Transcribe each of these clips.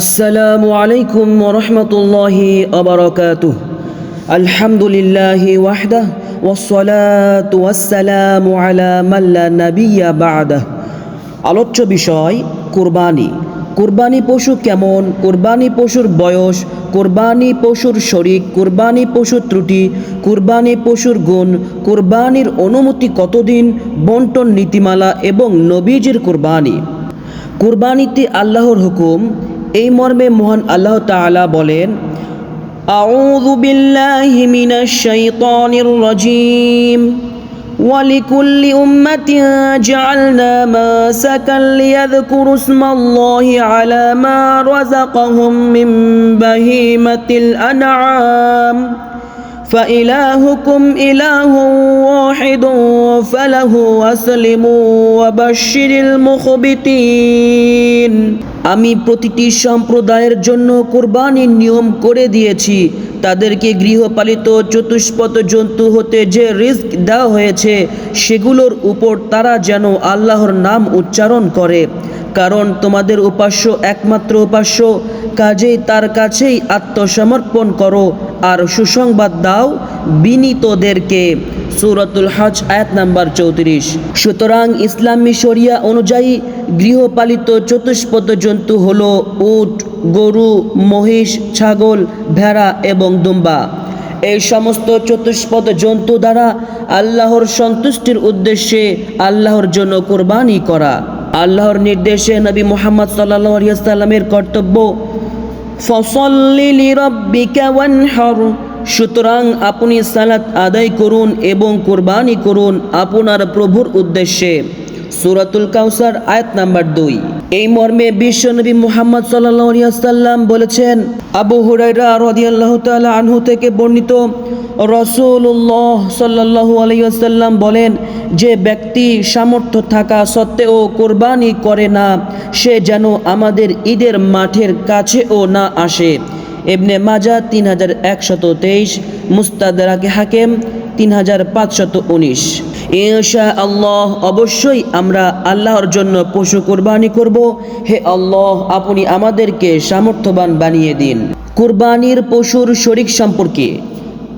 আসসালামু আলাইকুম রহমতুল্লাহি অবরকাত আলহামদুলিল্লাহ ওয়াহদাহ ওসলাত ওয়াসালাম আলা মাল্লা নাবিয়া বাদাহ। আলোচ্য বিষয়, কোরবানি। কোরবানি পশু কেমন? কোরবানি পশুর বয়স? কোরবানি পশুর শরিক কোরবানি পশুর ত্রুটি? কোরবানি পশুর গুণ? কোরবানির অনুমতি কতদিন? বন্টন নীতিমালা এবং নবীজের কোরবানি। কোরবানিতে আল্লাহর হুকুম এই মর্মে মহান আল্লাহ তাআলা বলেন أعوذ بالله من الشيطان الرجيم ولكل أمة جعلنا منسكا ليذكروا اسم الله على ما رزقهم من بهيمة الأنعام فإلهكم إله واحد فله أسلموا وبشر المخبتين আমি প্রতিটি সম্প্রদায়ের জন্য কোরবানির নিয়ম করে দিয়েছি তাদেরকে গৃহপালিত চতুষ্পদ জন্তু হতে যে রিস্ক দেওয়া হয়েছে সেগুলোর উপর তারা যেন আল্লাহর নাম উচ্চারণ করে কারণ তোমাদের উপাস্য একমাত্র উপাস্য কাজেই তার কাছেই আত্মসমর্পণ করো আর সুসংবাদ দাও বিনীতদেরকে। সুরতুল হজ, আয়াত নাম্বার চৌত্রিশ। সুতরাং ইসলামী শরিয়া অনুযায়ী গৃহপালিত চতুষ্পদ জন্তু হলো উট, গরু, মহিষ, ছাগল, ভেড়া এবং দুম্বা। এই সমস্ত চতুষ্পদ জন্তু দ্বারা আল্লাহর সন্তুষ্টির উদ্দেশ্যে আল্লাহর জন্য কোরবানি করা। আল্লাহর নির্দেশে নবী মোহাম্মদ সাল্লাহ আলিয়াল্লামের কর্তব্য সুতরাং আপনি সালাত আদায় করুন এবং কোরবানি করুন আপনার প্রভুর উদ্দেশ্যে। সুরাতুল কাউসার আয়াত নাম্বার দুই। এই মর্মে বিশ্বনবী মুহাম্মদ সাল্লাম বলেছেন, আবু হুরাইরা রদিয়াল্লাহ তাআলা আনহু থেকে বর্ণিত রসুল্লাহ সাল্লাল্লাহু আলাইসাল্লাম বলেন, যে ব্যক্তি সামর্থ্য থাকা সত্ত্বেও কোরবানি করে না, সে যেন আমাদের ঈদের মাঠের কাছেও না আসে। এবনে মাজা তিন হাজার একশত তেইশ, মুস্তাদারাকে হাকেম তিন হাজার পাঁচশত উনিশ। ইনশা আল্লাহ অবশ্যই আমরা আল্লাহর জন্য পশু কোরবানি করব। হে আল্লাহ, আপনি আমাদেরকে সামর্থ্যবান বানিয়ে দিন। কোরবানির পশুর শরিক সম্পর্কে।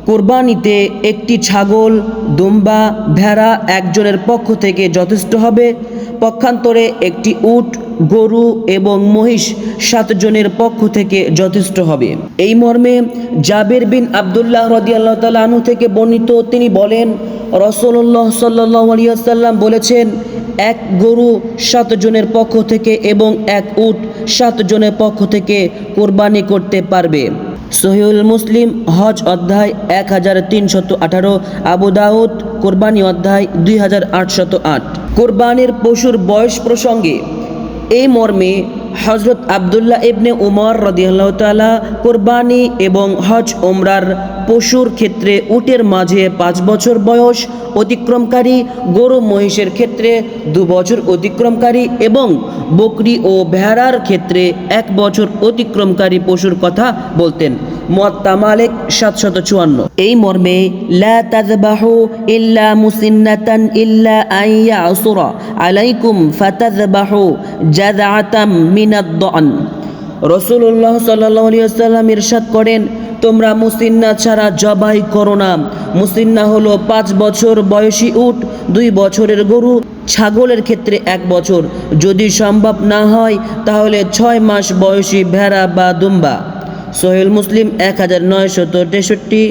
কোরবানিতে একটি ছাগল, দুম্বা, ভেড়া একজনের পক্ষ থেকে যথেষ্ট হবে। পক্ষান্তরে একটি উট গরু এবং মহিষ সাতজনের পক্ষ থেকে যথেষ্ট হবে। এই মর্মে জাবের বিন আবদুল্লাহ রদিয়াল্লাহ তালু থেকে বর্ণিত তিনি বলেন রসল্লাহ সাল্লাহ বলেছেন, এক গরু সাতজনের পক্ষ থেকে এবং এক উট সাতজনের পক্ষ থেকে কোরবানি করতে পারবে। সহিউল মুসলিম হজ অধ্যায় এক হাজার তিনশত আঠারো, আবু দাউদ কোরবানি অধ্যায় দুই হাজার আটশত আট। কোরবানির পশুর বয়স প্রসঙ্গে এই মর্মে হজরত আবদুল্লাহ ইবনে উমর রদিয়াল্লাহ তালা কোরবানি এবং হজ ওমরার পশুর ক্ষেত্রে উটের মাঝে পাঁচ বছর বয়স অতিক্রমকারী, গরু মহিষের ক্ষেত্রে দু বছর অতিক্রমকারী এবং বকরি ও ভেড়ার ক্ষেত্রে এক বছর অতিক্রমকারী পশুর কথা বলতেন। মোয়াত্তা মালিক, সাতশত চুয়ান্ন। এই মর্মে, লা তাযবাহু ইল্লা মুসিন্নাতান ইল্লা আইয়া আসুরা আলাইকুম ফাতাযবাহু জাযআতাম মিনাদ দান রসুল্লাহ সাল্লাহ আলিয়াল্লাম ইরশাদ করেন তোমরা মুসিন্না ছাড়া জবাই করো না। মুসিন্না হলো পাঁচ বছর বয়সী উট, দুই বছরের গরু, ছাগলের ক্ষেত্রে এক বছর। যদি সম্ভব না হয়, তাহলে ছয় মাস বয়সী ভেড়া বা দুম্বা। সোহেল মুসলিম এক হাজার নয়শত তেষট্টি,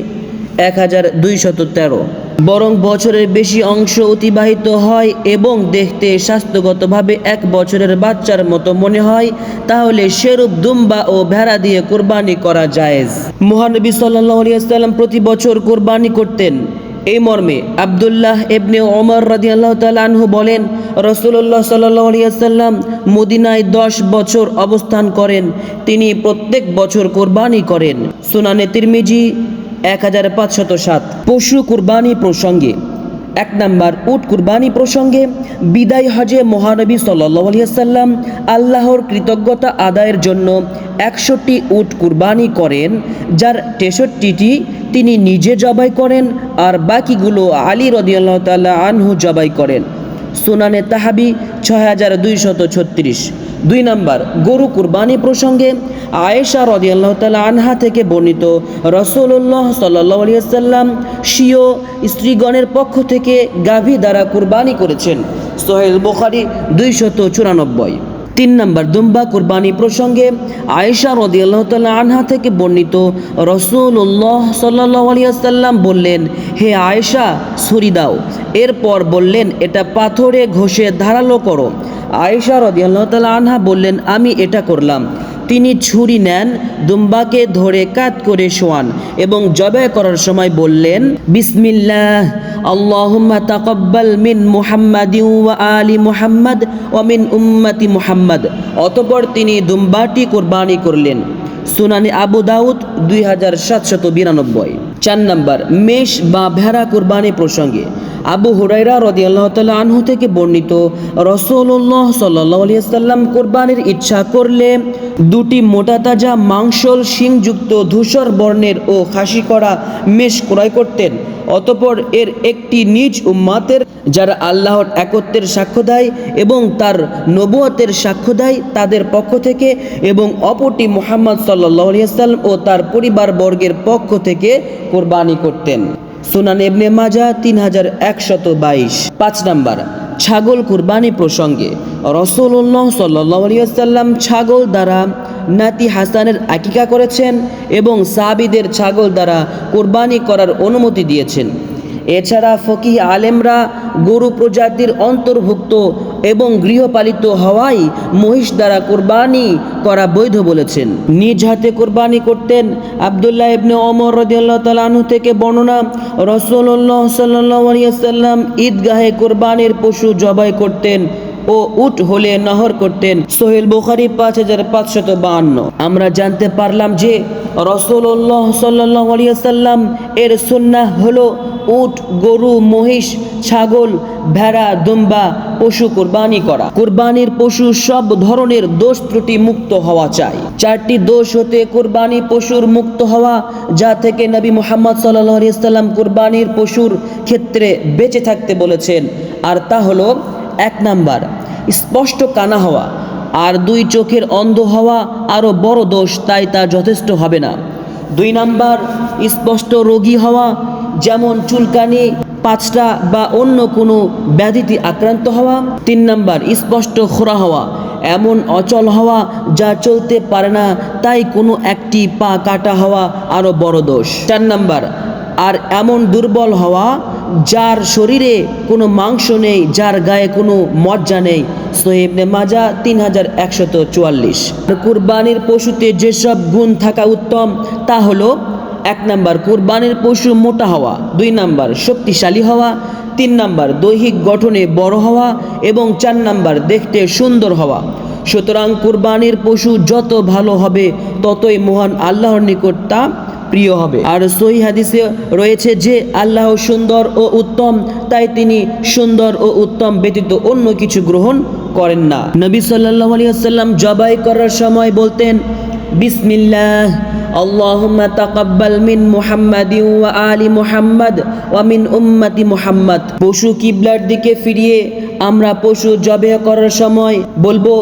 এক হাজার দুইশত তেরো। বরং বছরের বেশি অংশ অতিবাহিত হয় এবং দেখতে স্বাস্থ্যগতভাবে এক বছরের বাচ্চার মতো মনে হয়, তাহলে সেরূপ দুম্বা ও ভেড়া দিয়ে কোরবানি করা জায়েজ। মহানবী সাল্লাম প্রতি বছর কোরবানি করতেন। এই মর্মে আবদুল্লাহ এবনে ওমর রাদিয়াল্লাহু তাআলা আনহু বলেন রসুল্লাহ সাল্লাম মদিনায় দশ বছর অবস্থান করেন। তিনি প্রত্যেক বছর কোরবানি করেন। সুনানে তিরমিজি এক হাজার পাঁচশত সাত। পশু কুরবানি প্রসঙ্গে। এক নাম্বার, উট কুরবানি প্রসঙ্গে বিদায় হজে মহানবী আলিয়াল্লাম আল্লাহর কৃতজ্ঞতা আদায়ের জন্য একষট্টি উট কুরবানি করেন, যার তেষট্টিটি তিনি নিজে জবাই করেন আর বাকিগুলো আলী রদিয়াল্লাহ তাল্লাহ আনহু জবাই করেন। সুনানে তাহাবি ছয় হাজার দুইশত ছত্রিশ। দুই নাম্বার, গরু কুরবানি প্রসঙ্গে আয়েশা রদিয়াল্লাহ তালা আনহা থেকে বর্ণিত রসুল্লাহ সাল্লাহ সাল্লাম স্বীয় স্ত্রীগণের পক্ষ থেকে গাভী দ্বারা কুরবানি করেছেন। সোহেল বোখারি দুইশত চুরানব্বই। তিন নম্বর, দুম্বা কুরবানি প্রসঙ্গে আয়েশা রদিয়াল্লাহ তাল্লাহ আনহা থেকে বর্ণিত রসুল্লাহ সাল্লাহ আলিয়াল্লাম বললেন, হে আয়েশা, ছুরি দাও। এরপর বললেন, এটা পাথরে ঘষে ধারালো করো। আয়েশা রদিয়াল্লাহ তাল্লাহ আনহা বললেন, আমি এটা করলাম। তিনি ছুরি নেন, দুম্বাকে ধরে কাত করে শোয়ান এবং জবে করার সময় বললেন, বিসমিল্লাহ, আল্লাহুম্মা তাকাব্বাল মিন মুহাম্মাদি ওয়া আলি মুহাম্মাদ ওয়া মিন উম্মতি মুহাম্মাদ। অতঃপর তিনি দুম্বাটি কোরবানি করলেন। সুনানি আবু দাউদ দুই হাজার সাতশত বিরানব্বই। চার নম্বর, মেষ বা ভেড়া কোরবানি প্রসঙ্গে আবু হুরাইরা রদি আল্লাহ তাল্লাহ আনহু থেকে বর্ণিত রসুল্লাহ সাল্লাহ সাল্লাম কোরবানির ইচ্ছা করলে দুটি মোটা তাজা মাংসল, শিংযুক্ত ধূসর বর্ণের ও খাসি করা মেষ ক্রয় করতেন। অতপর এর একটি নিজ উম্মাতের যারা আল্লাহর একত্বের সাক্ষ্য দেয় এবং তার নবুয়তের সাক্ষ্য দেয় তাদের পক্ষ থেকে এবং অপরটি মোহাম্মদ সাল্লাহ সাল্লাম ও তার পরিবার বর্গের পক্ষ থেকে কোরবানি করতেন। সুনান এবনে মাজা তিন হাজার একশত বাইশ। পাঁচ নাম্বার, ছাগল কুরবানি প্রসঙ্গে রসুল্লাহ সাল্লাম ছাগল দ্বারা নাতি হাসানের আকিকা করেছেন এবং সাবিদের ছাগল দ্বারা কোরবানি করার অনুমতি দিয়েছেন। এছাড়া ফকিহ আলেমরা গরু প্রজাতির অন্তর্ভুক্ত এবং গৃহপালিত হওয়াই মহিষ দ্বারা কোরবানি করা বৈধ বলেছেন। নিজ হাতে কোরবানি করতেন আবদুল্লাহ ইবনে ওমর রদিয়াল্লাহ তালাহু থেকে বর্ণনা রসুল্লাহ সাল্লাম ঈদগাহে কোরবানির পশু জবাই করতেন ও উট হলে নহর করতেন। সোহেল বুখারি পাঁচ হাজার পাঁচশত বাহান্ন। আমরা জানতে পারলাম যে রসুল্লাহ সাল্লাহ আলিয়াল্লাম এর সুন্নাহ হলো উট, গরু, মহিষ, ছাগল, ভেড়া, দুম্বা, পশু, কোরবানি করা। কোরবানির পশু সব ধরনের দোষ ত্রুটি মুক্ত হওয়া চাই। চারটি দোষ হতে কোরবানি পশুর মুক্ত হওয়া, যা থেকে নবী মোহাম্মদ সাল্লাহ আলিয়াল্লাম কোরবানির পশুর ক্ষেত্রে বেঁচে থাকতে বলেছেন। আর তা হলো এক নাম্বার, স্পষ্ট কানা হওয়া। আর দুই চোখের অন্ধ হওয়া আরও বড় দোষ, তাই তা যথেষ্ট হবে না। দুই নাম্বার, স্পষ্ট রোগী হওয়া, যেমন চুলকানি, পাঁচটা বা অন্য কোনো ব্যাধিতে আক্রান্ত হওয়া। তিন নাম্বার, স্পষ্ট খোরা হওয়া, এমন অচল হওয়া যা চলতে পারে না, তাই কোনো একটি পা কাটা হওয়া আরও বড় দোষ। চার নাম্বার, আর এমন দুর্বল হওয়া যার শরীরে কোনো মাংস নেই, যার গায়ে কোনো মজ্জা নেই। সোহেবনে মাজা তিন হাজার একশত চুয়াল্লিশ। কুরবানির পশুতে যেসব গুণ থাকা উত্তম, তা হলো এক নাম্বার কুরবানির পশু মোটা হওয়া, দুই নাম্বার শক্তিশালী হওয়া, তিন নাম্বার দৈহিক গঠনে বড় হওয়া এবং চার নাম্বার দেখতে সুন্দর হওয়া। সুতরাং কুরবানির পশু যত ভালো হবে, ততই মহান আল্লাহর নিকট তা প্রিয় হবে আর সহি হাদিসে রয়েছে যে আল্লাহ সুন্দর ও উত্তম তাই তিনি সুন্দর ও উত্তম ব্যতীত অন্য কিছু গ্রহণ করেন না নবী সাল্লাহ আলিয়াল্লাম জবাই করার সময় বলতেন বিসমিল্লাহ اللهم تقبل من محمد وآل محمد ومن উম্মতি মুহাম্মদ পশু কিবলার দিকে ফিরিয়ে আমরা পশু জবে করার সময় বলবো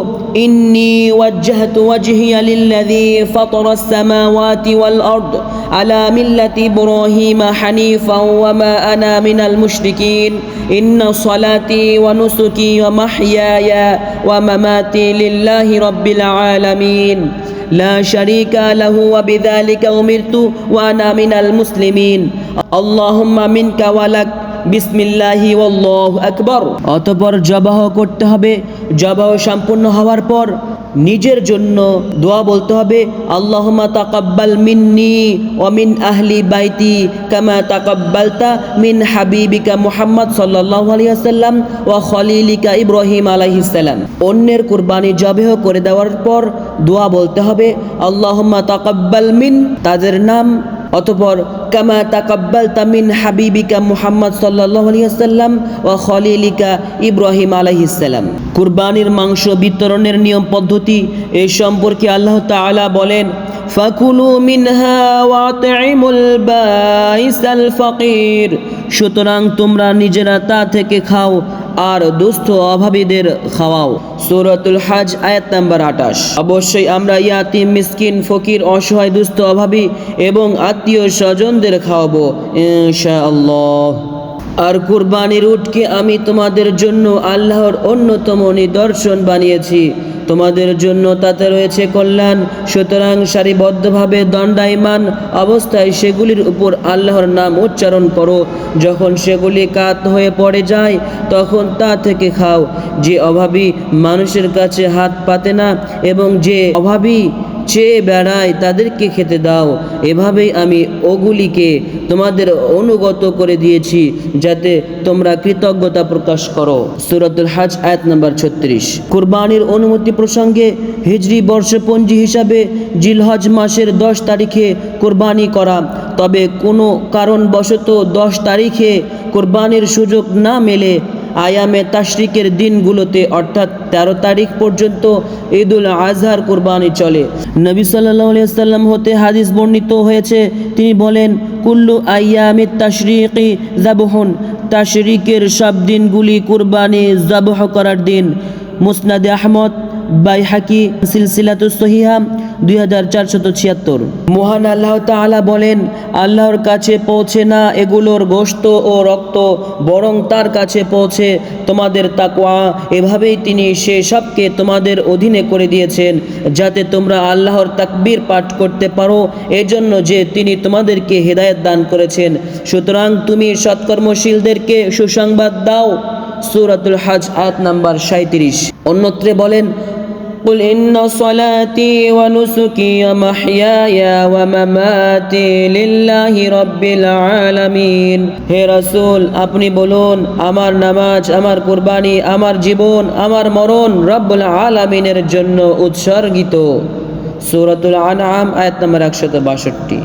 ইন্নি ওয়াজ্জাহতু ওয়াজহিয়া লিল্লাযী ফাতারাস সামাওয়াতি ওয়াল আরদ আলা মিল্লাতি ইব্রাহিম হানিফাও ওয়া মা আনা মিনাল মুশরিকিন ইন্না সালাতি ওয়া নুসুকি ওয়া মাহইয়ায়া ওয়া মামাতি লিল্লাহি রাব্বিল আলামিন لا شريك له وبذلك أمرت وأنا من المسلمين اللهم منك ولك বিসমিল্লাহি ওয়াল্লাহু আকবার। অতঃপর জবাহ করতে হবে। জবাহ সম্পূর্ণ হওয়ার পর নিজের জন্য দোয়া বলতে হবে, আল্লাহুম্মা তাকাব্বাল মিন্নি ওয়া মিন আহলি বাইতি কামা তাকাব্বালতা মিন হাবিবিকা মুহাম্মদ সাল্লাল্লাহু আলাইহি ওয়াসাল্লাম ওয়া খলিলিকা ইব্রাহিম আলাইহিস সালাম। অন্যের কুরবানি জবেহ করে দেওয়ার পর দোয়া বলতে হবে, আল্লাহুম্মা তাকাব্বাল মিন। তাদের নাম অতপর, কামা তাকাব্বাল তামিন হাবিবিকা মুহাম্মদ সাল্লাহ আলিয়াল্লাম ও খলিলিকা ইব্রাহিম আলাইহিসাল্লাম কুরবানির মাংস বিতরণের নিয়ম পদ্ধতি এই সম্পর্কে আল্লাহ তালা বলেন, ফাকুলু মিনহা ওয়াতঈমুল বাইসাল ফাকির। সুতরাং তোমরা নিজেরা তা থেকে খাও আর দুস্থ অভাবীদের খাওয়াও। সূরাতুল হাজ, আয়াত নাম্বার আটাশ অবশ্যই আমরা ইয়াতিম, মিসকিন, ফকির, অসহায়, দুস্থ, অভাবী এবং আত্মীয় স্বজনদের খাওয়াবো, ইনশাআল্লাহ। আর কুরবানির উটকে আমি তোমাদের জন্য আল্লাহর অন্যতম নিদর্শন বানিয়েছি। তোমাদের জন্য তাতে রয়েছে কল্যাণ। সুতরাং সারিবদ্ধভাবে দণ্ডায়মান অবস্থায় সেগুলির উপর আল্লাহর নাম উচ্চারণ করো। যখন সেগুলি কাত হয়ে পড়ে যায়, তখন তা থেকে খাও। যে অভাবী মানুষের কাছে হাত পাতে না এবং যে অভাবী চেয়ে বেড়ায় তাদেরকে খেতে দাও, এভাবেই আমি ওগুলিকে তোমাদের অনুগত করে দিয়েছি, যাতে তোমরা কৃতজ্ঞতা প্রকাশ করো। সুরাতুল হাজ, আয়াত নম্বর ছত্রিশ। কুরবানির অনুমতি প্রসঙ্গে হিজরি বর্ষপঞ্জি হিসাবে জিলহজ মাসের দশ তারিখে কোরবানি করা, তবে কোনো কারণবশত দশ তারিখে কোরবানির সুযোগ না মেলে আয়ামে তাশরিকের দিনগুলোতে, অর্থাৎ তেরো তারিখ পর্যন্ত ঈদুল আজহার কোরবানি চলে। নবী সাল্লাহ সাল্লাম হতে হাদিস বর্ণিত হয়েছে, তিনি বলেন, কুল্লু আয়ামে তাশরিকি জাবহন তাশরিকের সব দিনগুলি কুরবানি জাবহ করার দিন। মুসনাদে আহমদ, বাইহাকি সিলসিলাতু সহিহা দুই হাজার ছিয়াত্তর। মহান আল্লাহ তাআলা বলেন, আল্লাহর কাছে পৌঁছে না এগুলোর গোশত ও রক্ত, বরং তার কাছে পৌঁছে তোমাদের তাকওয়া। এভাবেই তিনি সে সবকে তোমাদের অধীনে করে দিয়েছেন, যাতে তোমরা আল্লাহর তাকবীর পাঠ করতে পারো। এজন্য যে তিনি তোমাদেরকে হেদায়েত দান করেছেন। সুতরাং তুমি সৎকর্মশীলদেরকে সুসংবাদ দাও। সুরাতুল হাজ আয়াত নাম্বার সাঁত্রিশ অন্যত্রে বলেন قل إن صلاتي ونسكي ومحياي ومماتي لله رب العالمين হে রাসূল আপনি বলুন আমার নামাজ আমার কুরবানি আমার জীবন আমার মরণ রব্বুল আলামিনের জন্য উৎসর্গিত সূরাতুল আনআম আয়াত নম্বর একশত বাষট্টি